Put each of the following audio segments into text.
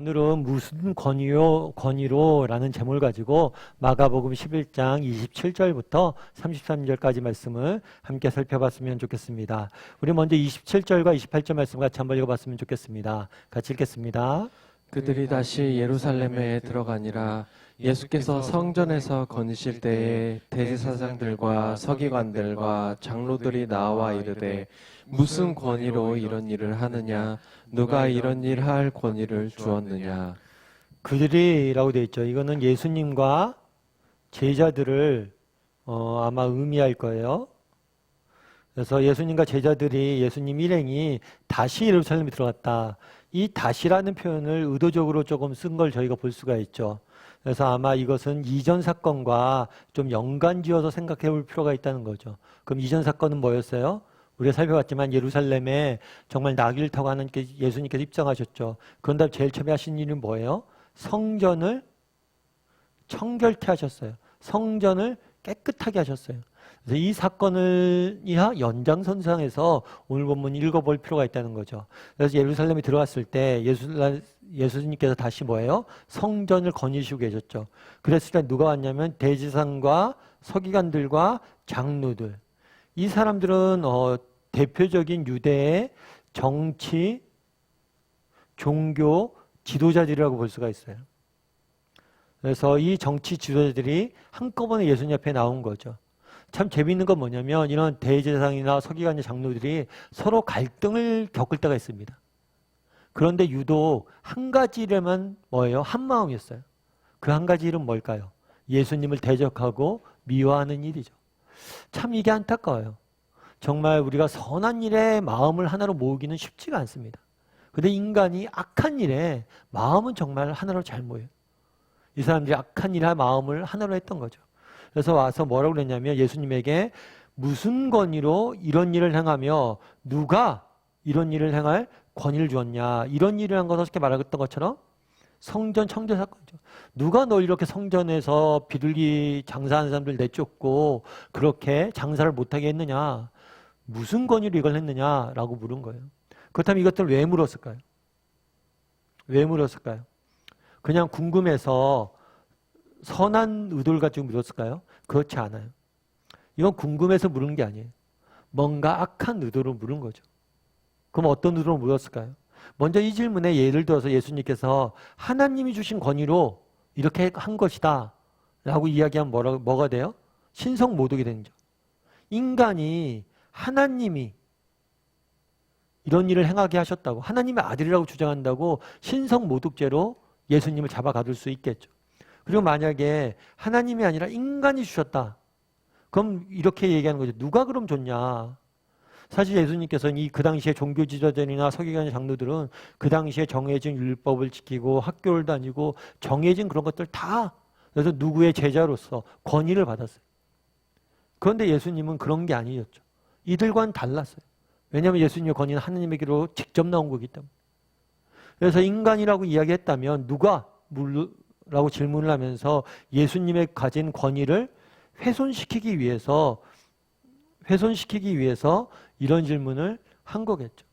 오늘은 무슨 권위요, 권위로라는 제목을 가지고 마가복음 11장 27절부터 33절까지 말씀을 함께 살펴봤으면 좋겠습니다. 우리 먼저 27절과 28절 말씀 같이 한번 읽어봤으면 좋겠습니다. 같이 읽겠습니다. 그들이 다시 예루살렘에 들어가니라 예수께서 성전에서 거니실 때에 대제사장들과 서기관들과 장로들이 나와 이르되 무슨 권위로 이런 일을 하느냐 누가 이런 일 할 권위를 주었느냐 그들이라고 되어 있죠. 이거는 예수님과 제자들을 어, 아마 의미할 거예요. 그래서 예수님과 제자들이 예수님 일행이 다시 예루살렘에 들어갔다. 이 다시라는 표현을 의도적으로 조금 쓴 걸 저희가 볼 수가 있죠. 그래서 아마 이것은 이전 사건과 좀 연관지어서 생각해 볼 필요가 있다는 거죠. 그럼 이전 사건은 뭐였어요? 우리가 살펴봤지만 예루살렘에 정말 나귀를 타고 하나님께 예수님께서 입장하셨죠. 그런 다음 제일 처음에 하신 일은 뭐예요? 성전을 청결케 하셨어요. 성전을 깨끗하게 하셨어요. 그래서 이 사건을 이하 연장선상에서 오늘 본문 읽어볼 필요가 있다는 거죠. 그래서 예루살렘에 들어갔을 때 예수, 예수님께서 다시 뭐예요? 성전을 거니시고 계셨죠. 그랬을 때 누가 왔냐면 대지상과 서기관들과 장로들. 이 사람들은 어, 대표적인 유대의 정치, 종교 지도자들이라고 볼 수가 있어요. 그래서 이 정치 지도자들이 한꺼번에 예수님 앞에 나온 거죠. 참 재미있는 건 뭐냐면 이런 대제사장이나 서기관의 장로들이 서로 갈등을 겪을 때가 있습니다. 그런데 유독 한 가지 일에만 뭐예요? 한 마음이었어요. 그 한 가지 일은 뭘까요? 예수님을 대적하고 미워하는 일이죠. 참 이게 안타까워요. 정말 우리가 선한 일에 마음을 하나로 모으기는 쉽지가 않습니다. 근데 인간이 악한 일에 마음은 정말 하나로 잘 모여요. 이 사람들이 악한 일에 마음을 하나로 했던 거죠. 그래서 와서 뭐라고 그랬냐면 예수님에게 무슨 권위로 이런 일을 행하며 누가 이런 일을 행할 권위를 주었냐 이런 일을 한 것을 어떻게 말했던 것처럼 성전 청제 사건이죠. 누가 널 이렇게 성전에서 비둘기 장사하는 사람들 내쫓고 그렇게 장사를 못하게 했느냐 무슨 권위로 이걸 했느냐라고 물은 거예요. 그렇다면 이것들을 왜 물었을까요? 왜 물었을까요? 그냥 궁금해서 선한 의도를 가지고 물었을까요? 그렇지 않아요. 이건 궁금해서 물은 게 아니에요. 뭔가 악한 의도로 물은 거죠. 그럼 어떤 의도로 물었을까요? 먼저 이 질문에 예를 들어서 예수님께서 하나님이 주신 권위로 이렇게 한 것이다. 라고 이야기하면 뭐라, 뭐가 돼요? 신성 모독이 되는 거죠. 인간이 하나님이 이런 일을 행하게 하셨다고 하나님의 아들이라고 주장한다고 신성 모독죄로 예수님을 잡아 가둘 수 있겠죠. 그리고 만약에 하나님이 아니라 인간이 주셨다. 그럼 이렇게 얘기하는 거죠. 누가 그럼 줬냐? 사실 예수님께서는 이 그 당시에 종교 지도자들이나 서기관 장로들은 그 당시에 정해진 율법을 지키고 학교를 다니고 정해진 그런 것들 다 그래서 누구의 제자로서 권위를 받았어요. 그런데 예수님은 그런 게 아니었죠. 이들과는 달랐어요. 왜냐하면 예수님의 권위는 하나님에게로 직접 나온 거기 때문에. 그래서 인간이라고 이야기했다면 누가 물 라고 질문을 하면서 예수님의 가진 권위를 훼손시키기 위해서 훼손시키기 위해서 이런 질문을 한 거겠죠.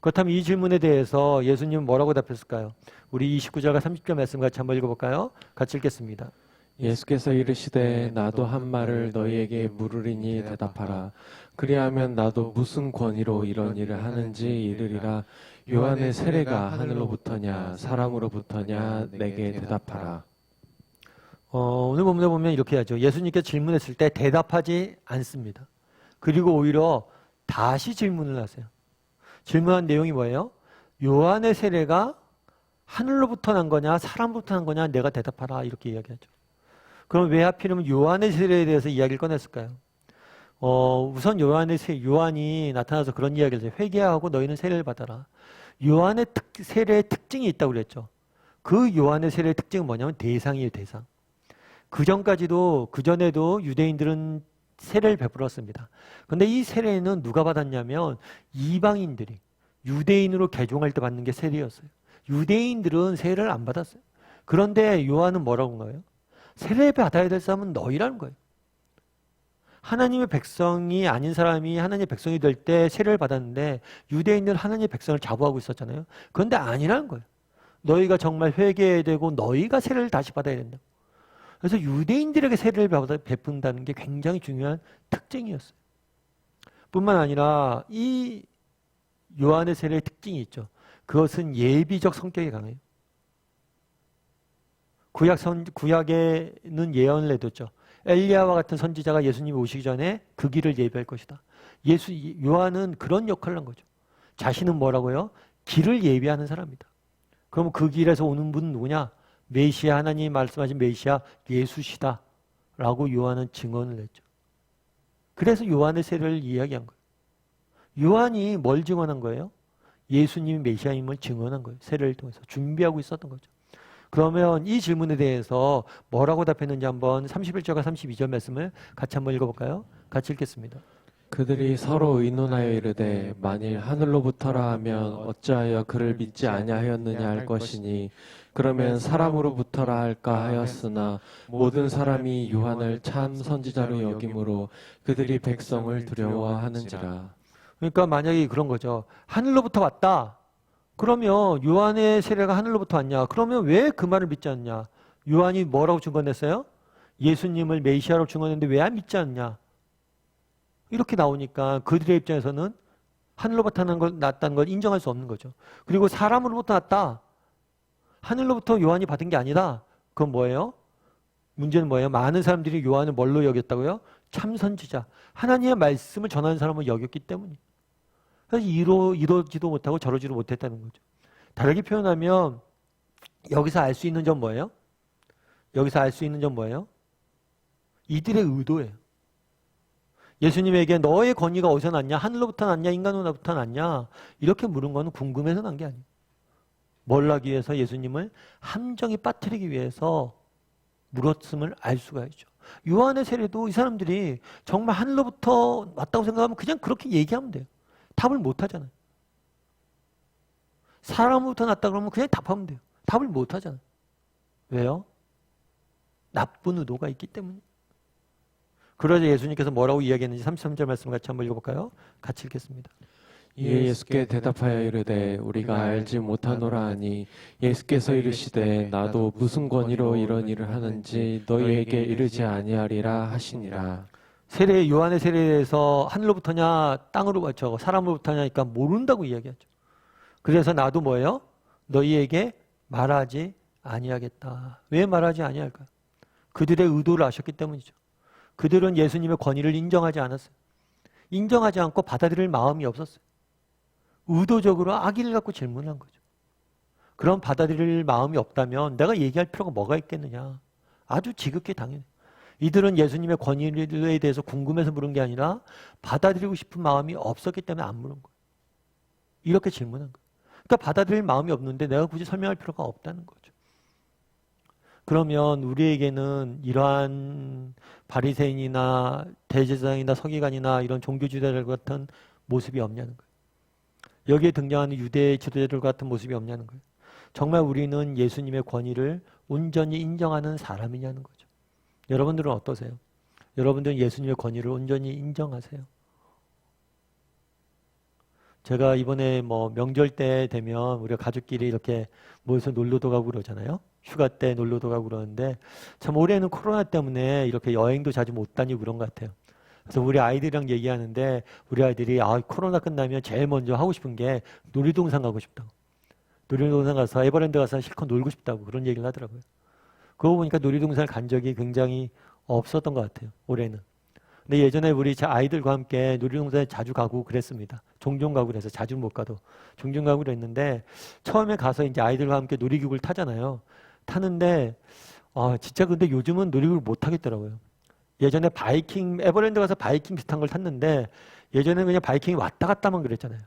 그렇다면 이 질문에 대해서 예수님은 뭐라고 답했을까요? 우리 29절과 30절 말씀 같이 한번 읽어볼까요? 같이 읽겠습니다. 예수께서 이르시되 나도 한 말을 너희에게 물으리니 대답하라 그리하면 나도 무슨 권위로 이런 일을 하는지 이르리라 요한의 세례가 하늘로부터냐 사람으로부터냐 내게 대답하라 어, 오늘 본문에 보면 이렇게 하죠. 예수님께 질문했을 때 대답하지 않습니다. 그리고 오히려 다시 질문을 하세요. 질문한 내용이 뭐예요? 요한의 세례가 하늘로부터 난 거냐, 사람부터 난 거냐, 내가 대답하라. 이렇게 이야기하죠. 그럼 왜 하필이면 요한의 세례에 대해서 이야기를 꺼냈을까요? 어, 우선 요한의 세, 요한이 나타나서 그런 이야기를 해요. 회개하고 너희는 세례를 받아라. 요한의 특, 세례의 특징이 있다고 그랬죠. 그 요한의 세례의 특징은 뭐냐면 대상이에요, 대상. 그 전까지도, 그 전에도 유대인들은 세례를 베풀었습니다. 근데 이 세례는 누가 받았냐면 이방인들이 유대인으로 개종할 때 받는 게 세례였어요. 유대인들은 세례를 안 받았어요. 그런데 요한은 뭐라고 한 거예요? 세례 받아야 될 사람은 너희라는 거예요. 하나님의 백성이 아닌 사람이 하나님의 백성이 될 때 세례를 받았는데 유대인들은 하나님의 백성을 자부하고 있었잖아요. 그런데 아니라는 거예요. 너희가 정말 회개해야 되고 너희가 세례를 다시 받아야 된다. 그래서 유대인들에게 세례를 받아 베푼다는 게 굉장히 중요한 특징이었어요. 뿐만 아니라 이 요한의 세례의 특징이 있죠. 그것은 예비적 성격이 강해요. 구약 선 구약에는 예언을 해뒀죠. 엘리야와 같은 선지자가 예수님이 오시기 전에 그 길을 예비할 것이다. 예수 요한은 그런 역할을 한 거죠. 자신은 뭐라고요? 길을 예비하는 사람이다. 그럼 그 길에서 오는 분은 누구냐? 메시아 하나님이 말씀하신 메시아 예수시다. 라고 요한은 증언을 했죠. 그래서 요한의 세례를 이야기한 거예요. 요한이 뭘 증언한 거예요? 예수님이 메시아임을 증언한 거예요. 세례를 통해서 준비하고 있었던 거죠. 그러면 이 질문에 대해서 뭐라고 답했는지 한번 31절과 32절 말씀을 같이 한번 읽어볼까요? 같이 읽겠습니다. 그들이 서로 의논하여 이르되 만일 하늘로부터라 하면 어찌하여 그를 믿지 아니하였느냐 할 것이니 그러면 사람으로부터라 할까 하였으나 모든 사람이 요한을 참 선지자로 여김으로 그들이 백성을 두려워하는지라 그러니까 만약에 그런 거죠. 하늘로부터 왔다. 그러면 요한의 세례가 하늘로부터 왔냐? 그러면 왜 그 말을 믿지 않냐? 요한이 뭐라고 증언했어요? 예수님을 메시아로 증언했는데 왜 안 믿지 않냐? 이렇게 나오니까 그들의 입장에서는 하늘로부터 났다는 걸 인정할 수 없는 거죠. 그리고 사람으로부터 났다. 하늘로부터 요한이 받은 게 아니다. 그건 뭐예요? 문제는 뭐예요? 많은 사람들이 요한을 뭘로 여겼다고요? 참선지자. 하나님의 말씀을 전하는 사람을 여겼기 때문이에요. 그래서 이러, 이러지도 못하고 저러지도 못했다는 거죠. 다르게 표현하면 여기서 알 수 있는 점 뭐예요? 여기서 알 수 있는 점 뭐예요? 이들의 의도예요. 예수님에게 너의 권위가 어디서 났냐? 하늘로부터 났냐? 인간으로부터 났냐? 이렇게 물은 거는 궁금해서 난 게 아니에요. 뭘 하기 위해서 예수님을 함정에 빠뜨리기 위해서 물었음을 알 수가 있죠. 요한의 세례도 이 사람들이 정말 하늘로부터 왔다고 생각하면 그냥 그렇게 얘기하면 돼요. 답을 못 하잖아요. 사람으로부터 났다 그러면 그냥 답하면 돼요. 답을 못 하잖아요. 왜요? 나쁜 의도가 있기 때문에. 그러자 예수님께서 뭐라고 이야기했는지 33절 말씀 같이 한번 읽어볼까요? 같이 읽겠습니다. 예수께 대답하여 이르되 우리가 알지 못하노라 하니 예수께서 이르시되 나도 무슨 권위로 이런 일을 하는지 너희에게 이르지 아니하리라 하시니라 세례 요한의 세례에 대해서 하늘로부터냐 땅으로 저 사람으로부터냐니까 모른다고 이야기하죠. 그래서 나도 뭐예요? 너희에게 말하지 아니하겠다. 왜 말하지 아니할까요? 그들의 의도를 아셨기 때문이죠. 그들은 예수님의 권위를 인정하지 않았어요. 인정하지 않고 받아들일 마음이 없었어요. 의도적으로 악의를 갖고 질문한 거죠. 그럼 받아들일 마음이 없다면 내가 얘기할 필요가 뭐가 있겠느냐. 아주 지극히 당연해요. 이들은 예수님의 권위에 대해서 궁금해서 물은 게 아니라 받아들이고 싶은 마음이 없었기 때문에 안 물은 거예요. 이렇게 질문한 거예요. 그러니까 받아들일 마음이 없는데 내가 굳이 설명할 필요가 없다는 거죠. 그러면 우리에게는 이러한 바리새인이나 대제사장이나 서기관이나 이런 종교 지도자들 같은 모습이 없냐는 거예요. 여기에 등장하는 유대 지도자들 같은 모습이 없냐는 거예요. 정말 우리는 예수님의 권위를 온전히 인정하는 사람이냐는 거죠. 여러분들은 어떠세요? 여러분들은 예수님의 권위를 온전히 인정하세요? 제가 이번에 뭐 명절 때 되면 우리가 가족끼리 이렇게 모여서 놀러도 가고 그러잖아요. 휴가 때 놀러도 가고 그러는데 참 올해는 코로나 때문에 이렇게 여행도 자주 못 다니고 그런 것 같아요. 그래서 우리 아이들이랑 얘기하는데 우리 아이들이 아 코로나 끝나면 제일 먼저 하고 싶은 게 놀이동산 가고 싶다고. 놀이동산 가서 에버랜드 가서 실컷 놀고 싶다고 그런 얘기를 하더라고요. 그거 보니까 놀이동산을 간 적이 굉장히 없었던 것 같아요. 올해는. 근데 예전에 우리 자 아이들과 함께 놀이동산에 자주 가고 그랬습니다. 종종 가고 그래서 자주 못 가도 종종 가고 그랬는데 처음에 가서 이제 아이들과 함께 놀이기구를 타잖아요. 타는데 아 진짜 근데 요즘은 놀이기구를 못 타겠더라고요. 예전에 바이킹 에버랜드 가서 바이킹 비슷한 걸 탔는데 예전에는 그냥 바이킹이 왔다 갔다만 그랬잖아요.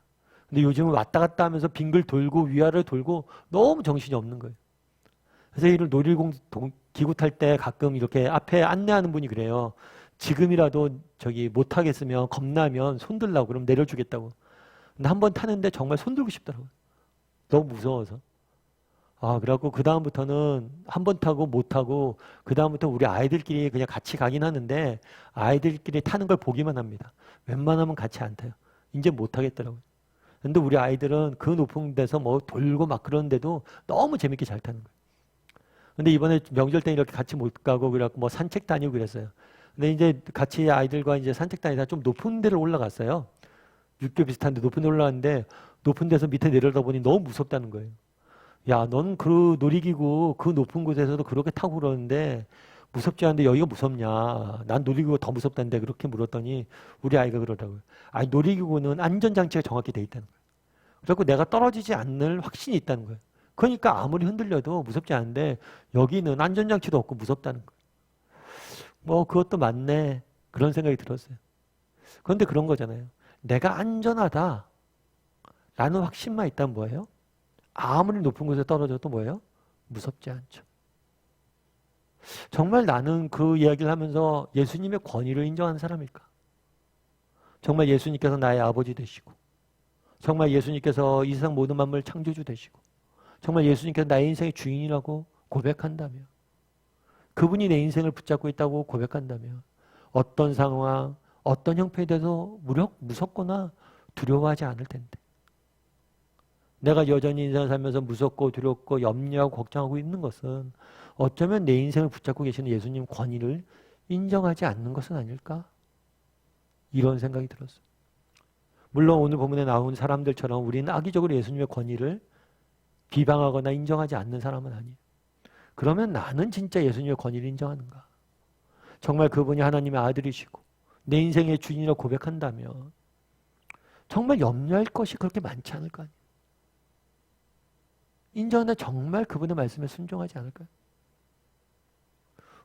근데 요즘은 왔다 갔다 하면서 빙글 돌고 위아래 돌고 너무 정신이 없는 거예요. 그래서 이런 놀이공 동- 기구 탈 때 가끔 이렇게 앞에 안내하는 분이 그래요. 지금이라도 저기 못 타겠으면 겁나면 손 들라고 그럼 내려주겠다고. 근데 한 번 타는데 정말 손 들고 싶더라고요. 너무 무서워서. 아, 그래갖고 그다음부터는 한 번 타고 못 타고 그다음부터 우리 아이들끼리 그냥 같이 가긴 하는데 아이들끼리 타는 걸 보기만 합니다. 웬만하면 같이 안 타요. 이제 못 타겠더라고요. 근데 우리 아이들은 그 높은 데서 뭐 돌고 막 그러는데도 너무 재밌게 잘 타는 거예요. 근데 이번에 명절 때 이렇게 같이 못 가고 그래갖고 뭐 산책 다니고 그랬어요. 근데 이제 같이 아이들과 이제 산책 다니다 좀 높은 데를 올라갔어요. 육교 비슷한데 높은 데 올라갔는데 높은 데서 밑에 내려다보니 너무 무섭다는 거예요. 야, 넌 그 놀이기구 그 높은 곳에서도 그렇게 타고 그러는데 무섭지 않은데 여기가 무섭냐? 난 놀이기구가 더 무섭다는데 그렇게 물었더니 우리 아이가 그러더라고요. 아니, 놀이기구는 안전장치가 정확히 돼 있다는 거예요. 그래서 내가 떨어지지 않을 확신이 있다는 거예요. 그러니까 아무리 흔들려도 무섭지 않은데 여기는 안전장치도 없고 무섭다는 거예요. 뭐 그것도 맞네. 그런 생각이 들었어요. 그런데 그런 거잖아요. 내가 안전하다. 라는 확신만 있다면 뭐예요? 아무리 높은 곳에 떨어져도 뭐예요? 무섭지 않죠. 정말 나는 그 이야기를 하면서 예수님의 권위를 인정하는 사람일까? 정말 예수님께서 나의 아버지 되시고, 정말 예수님께서 이 세상 모든 만물 창조주 되시고, 정말 예수님께서 나의 인생의 주인이라고 고백한다며, 그분이 내 인생을 붙잡고 있다고 고백한다며, 어떤 상황, 어떤 형편에 대해서 무력, 무섭거나 두려워하지 않을 텐데. 내가 여전히 인생을 살면서 무섭고 두렵고 염려하고 걱정하고 있는 것은 어쩌면 내 인생을 붙잡고 계시는 예수님 권위를 인정하지 않는 것은 아닐까? 이런 생각이 들었어요. 물론 오늘 본문에 나온 사람들처럼 우리는 악의적으로 예수님의 권위를 비방하거나 인정하지 않는 사람은 아니에요. 그러면 나는 진짜 예수님의 권위를 인정하는가? 정말 그분이 하나님의 아들이시고 내 인생의 주인이라고 고백한다면 정말 염려할 것이 그렇게 많지 않을 거 아니에요. 인정한다 정말 그분의 말씀에 순종하지 않을까요?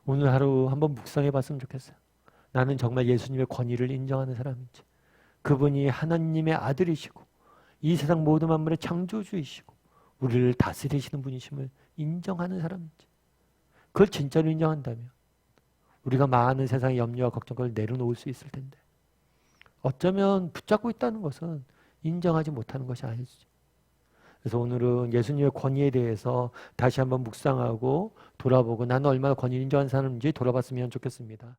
오늘 하루 한번 묵상해 봤으면 좋겠어요. 나는 정말 예수님의 권위를 인정하는 사람인지, 그분이 하나님의 아들이시고, 이 세상 모든 만물의 창조주이시고, 우리를 다스리시는 분이심을 인정하는 사람인지, 그걸 진짜로 인정한다면, 우리가 많은 세상의 염려와 걱정을 내려놓을 수 있을 텐데, 어쩌면 붙잡고 있다는 것은 인정하지 못하는 것이 아닐지. 그래서 오늘은 예수님의 권위에 대해서 다시 한번 묵상하고 돌아보고 나는 얼마나 권위를 인정하는 사람인지 돌아봤으면 좋겠습니다.